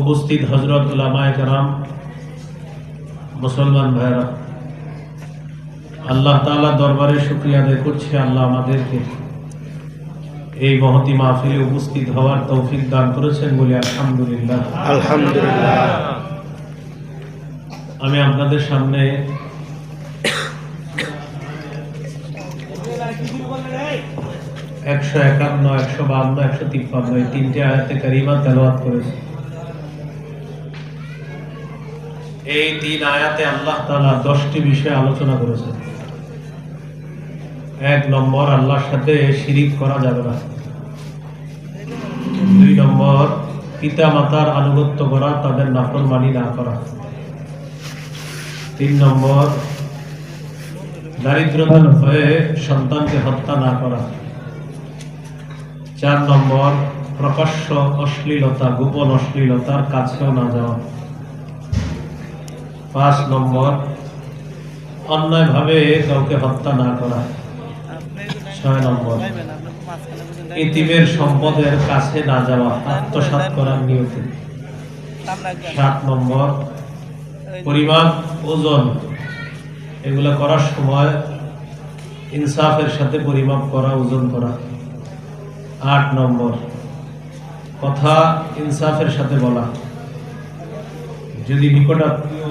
উপস্থিত হজরত উলামায়ে কেরাম মুসলমান ভাইরা আল্লাহ তাআলা দরবারে শুকরিয়া আদায় করছি আল্লাহ আমাদেরকে এই মহতি মাহফিলে উপস্থিত হওয়ার তৌফিক দান করেছেন বলে আলহামদুলিল্লাহ। আলহামদুলিল্লাহ। আমি আপনাদের সামনে একশো একান্ন একশো বান্ন একশো তিপ্পান্ন এই তিনটে আয়াতে কারিমা তেলাওয়াত করেছি। এই তিন আয়াতে আল্লাহ তাআলা দশটি বিষয়ে আলোচনা করেছেন। এক নম্বর, আল্লাহর সাথে শিরিক করা যাবে না। দুই নম্বর পিতা মাতার আনুগত্য করা, তাদের নাফরমানি না করা। তিন নম্বর দারিদ্রতার ভয়ে সন্তানকে হত্যা না করা। চার নম্বর, প্রকাশ্য অশ্লীলতা, গোপন অশ্লীলতার কাছেও না যাওয়া। পাঁচ নম্বর। অন্যায়ভাবে কাউকে হত্যা না করা। ছয় নম্বর। ইতিমের সম্পদের কাছে না যাওয়া, আত্মসাৎ করার নিয়তে। সাত নম্বর। পরিমাপ, ওজন, এগুলো করার সময় ইনসাফের সাথে পরিমাপ করা, ওজন করা। আট নম্বর। কথা ইনসাফের সাথে বলা। যদি নিকটাত্মীয়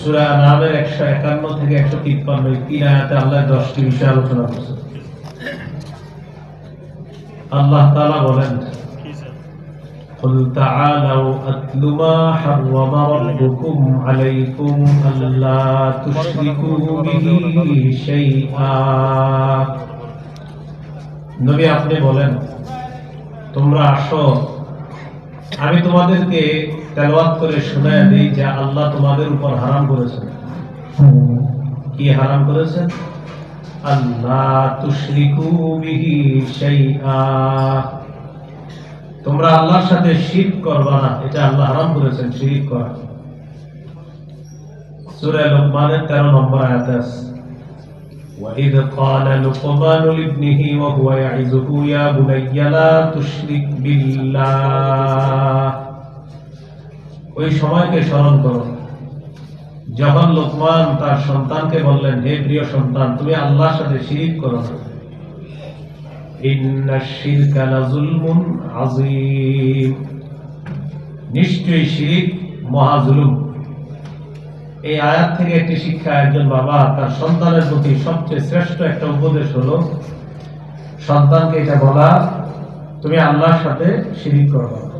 সুরা নামের একশো একান্ন থেকে একশো তিপ্পান্ন এই তিন আয়াতে আল্লাহ দশটি বিষয় আলোচনা করছে আল্লাহ তাআলা বলেন قل تعالوا أتل ما حرم ربكم عليكم ألا تشركوا به شيئا নবী আপনি বলেন তোমরা আসো আমি তোমাদেরকে তেলাওয়াত করে শোনায় দিই যে আল্লাহ তোমাদের উপর হারাম করেছেন কি হারাম করেছেন আল্লাহ তুশরিকু বিহি শাইআ তোমরা আল্লাহর সাথে শিরক করবা না এটা আল্লাহ হারাম করেছেন শিরক করা সূরা লোকমানের 13 নম্বর আয়াতে আছে وإذ قال لقمان لابنه وهو يعظه يا بني لا تشرك بالله ওই সময়কে স্মরণ করো। যখন লোকমান তার সন্তানকে বললেন, হে প্রিয় সন্তান, তুমি আল্লাহর সাথে শিরিক করো নিশ্চয়ই শিরিক মহা জুলুম এই আয়াত থেকে একটি শিক্ষা, একজন বাবা তার সন্তানের প্রতি সবচেয়ে শ্রেষ্ঠ একটা উপদেশ হলো, সন্তানকে এটা বলা, তুমি আল্লাহর সাথে শিরিক করবে।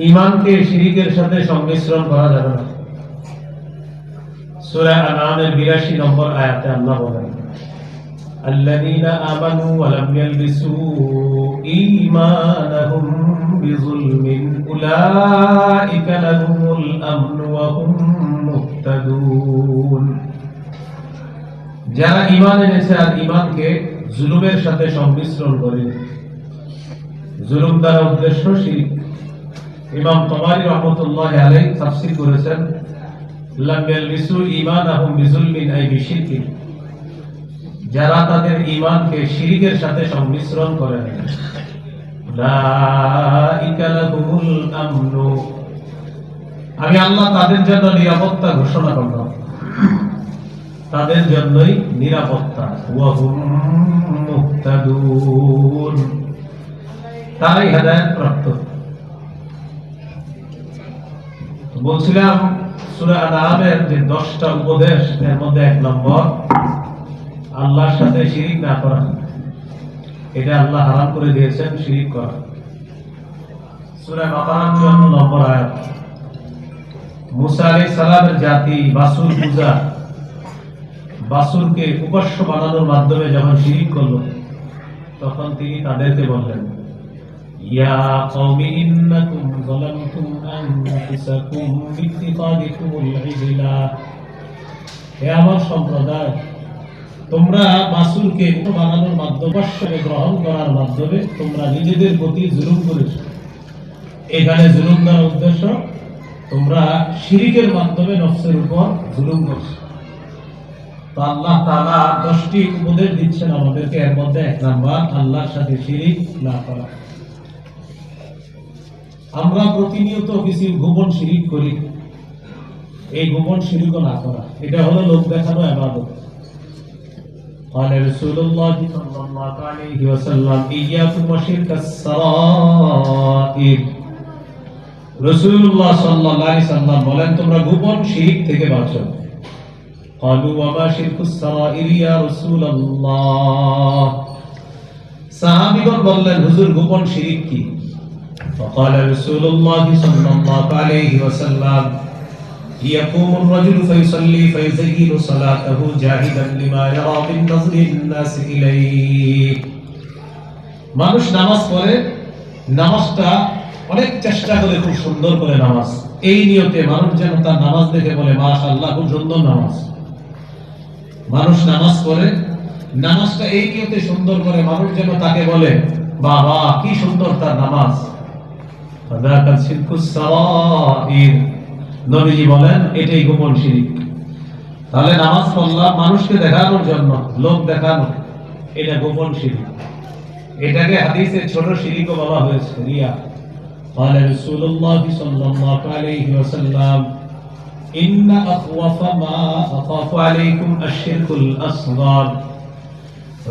ইমানকে শিরিকের সাথে সংমিশ্রণ করা যাবে না সূরা আনামের 82 নম্বর আয়াতে আল্লাহ বলেন الذين آمنوا ولم يلبسوا إيمانهم بظلم أولئك لهم الأمن وهم مهتدون যারা ইমান এনেছে আর ইমানকে জুলুমের সাথে সংমিশ্রণ করে জুলুম দ্বারা উদ্দেশ্য শিরিক ইমাম তবারি রহমতুল্লাহ আলাই তাফসীর করেছেন যারা তাদের ঈমানকে শিরিকের সাথে সংমিশ্রণ করে আমি আল্লাহ তাদের জন্য নিরাপত্তা ঘোষণা করলাম। তাদের জন্যই নিরাপত্তা। তারাই হেদায়েত প্রাপ্ত। বলছিলাম সূরা আনামের যে 10টা উপদেশ, এর মধ্যে এক নম্বর, আল্লাহর সাথে শিরিক না করা। এটা আল্লাহ হারাম করে দিয়েছেন, শিরিক করা। সূরা বাকারা 54 নম্বর আয়াত। মুসা আলাইহিস সালামের জাতি বাসুর পূজা। বাসুরকে উপাস্য বানানোর মাধ্যমে যখন শিরিক করল, তখন তিনি তাদেরকে বললেন يا قوم إنكم ظلمتم أنفسكم باتخاذكم العجلا হে আমার সম্প্রদায় তোমরা মাসুলকে বানানোর মাধ্যমে অবশ্যই গ্রহণ করার মাধ্যমে তোমরা নিজেদের প্রতি জুলুম করেছ এখানে জুলুম করার উদ্দেশ্য তোমরা শিরিকের মাধ্যমে নফসের উপর জুলুম করছো তো আল্লাহ তাআলা দশটি উপদেশ দিচ্ছেন আমাদেরকে এর মধ্যে এক নাম্বার আল্লাহর সাথে শিরিক না করা আমরা প্রতিনিয়ত কিছু গোপন শিরিক করি এই গোপন শিরিকও না করা এটা হলো লোক দেখানো আবাদত قال رسول الله صلى الله عليه وسلم إياكم وشرك السرائر রসুল্লাহ সাল্লাল্লাহু আলাইহি সাল্লাম বলেন তোমরা গোপন শিরিক থেকে বাঁচো قالوا وما شرك السرائر يا رسول الله সাহাবীগণ বললেন হুজুর গোপন শিরিক কি فقال رسول الله صلى الله عليه وسلم يقوم الرجل فيصلي فيزين صلاته جاهدا لما يرى من نظر الناس إليه মানুষ নামাজ পড়ে নামাজটা অনেক চেষ্টা করে খুব সুন্দর করে নামাজ এই নিয়তে মানুষ যেন তার নামাজ দেখে বলে মাশাআল্লাহ খুব সুন্দর নামাজ মানুষ নামাজ পড়ে নামাজটা এই নিয়তে সুন্দর করে মানুষ যেন তাকে বলে বাবা কি সুন্দর তার নামাজ ফাদাকাল শিরকুস সারাইর নবীজি বলেন এটাই গোপন শিরিক তাহলে নামাজ পড়লাম মানুষকে দেখানোর জন্য লোক দেখানো এটা গোপন শিরিক এটাকে হাদিসে ছোট শিরিকও বলা হয়েছে রিয়া قال رسول الله صلى الله عليه وسلم إن أخوف ما أخاف عليكم الشرك الأصغر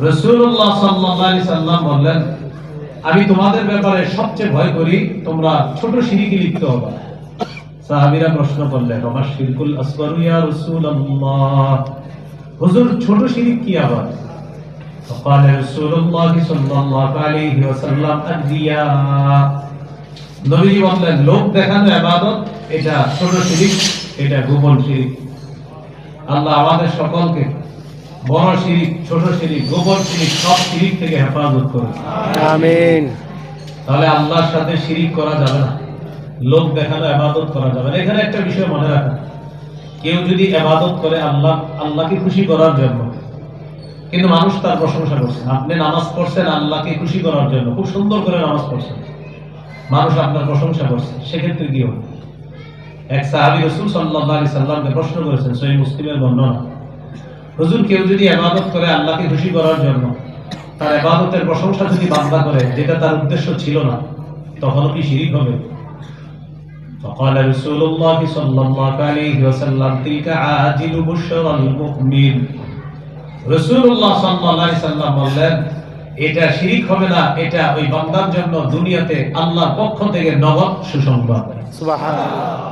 রসুল্লাহ সাল্লাল্লাহু আলাইহি সাল্লাম বললেন আমি তোমাদের ব্যাপারে সবচেয়ে ভয় করি তোমরা ছোট শিরিকে লিপ্ত হবে সাহাবীরা প্রশ্ন করলেন আমার শিরকুল আসগর ইয়া রাসূলুল্লাহ হুজুর ছোট শিরিক কি আবার فقال رسول الله صلى الله عليه وسلم الرياء নবীজি বললেন লোক দেখানো ইবাদত এটা ছোট শিরিক এটা গোপন শিরিক আল্লাহ আমাদের সকলকে বড় শিরিক ছোট শিরিক গোপন শিরিক সব শিরিক থেকে হেফাজত করে আমিন। তাহলে আল্লাহর সাথে শিরিক করা যাবে না। লোক দেখানো করা যাবে না। এখানে একটা বিষয় মনে রাখা কেউ যদি করে আল্লাহ আল্লাহকে খুশি করার জন্য। কিন্তু মানুষ তার প্রশংসা করছে আপনি নামাজ পড়ছেন আল্লাহকে খুশি করার জন্য। খুব সুন্দর করে নামাজ পড়ছেন। মানুষ আপনার প্রশংসা করছে। সেক্ষেত্রে কি হবে? এক সাহাবী রাসূল সাল্লাল্লাহু আলাইহি সাল্লামকে প্রশ্ন করেছেন সহিহ মুসলিমের বর্ণনা। হুজুর কেউ যদি ইবাদত করে আল্লাহকে খুশি করার জন্য তার ইবাদতের প্রশংসা যদি বান্দা করে যেটা তার উদ্দেশ্য ছিল না তখন কি শিরিক হবে فقال رسول الله صلى الله عليه وسلم تلك عاجل بشرى المؤمن রাসূলুল্লাহ সাল্লাল্লাহু আলাইহি সাল্লাম বললেন এটা শিরিক হবে না এটা ওই বান্দার জন্য দুনিয়াতে আল্লাহর পক্ষ থেকে নগদ সুসংবাদ সুবহানাল্লাহ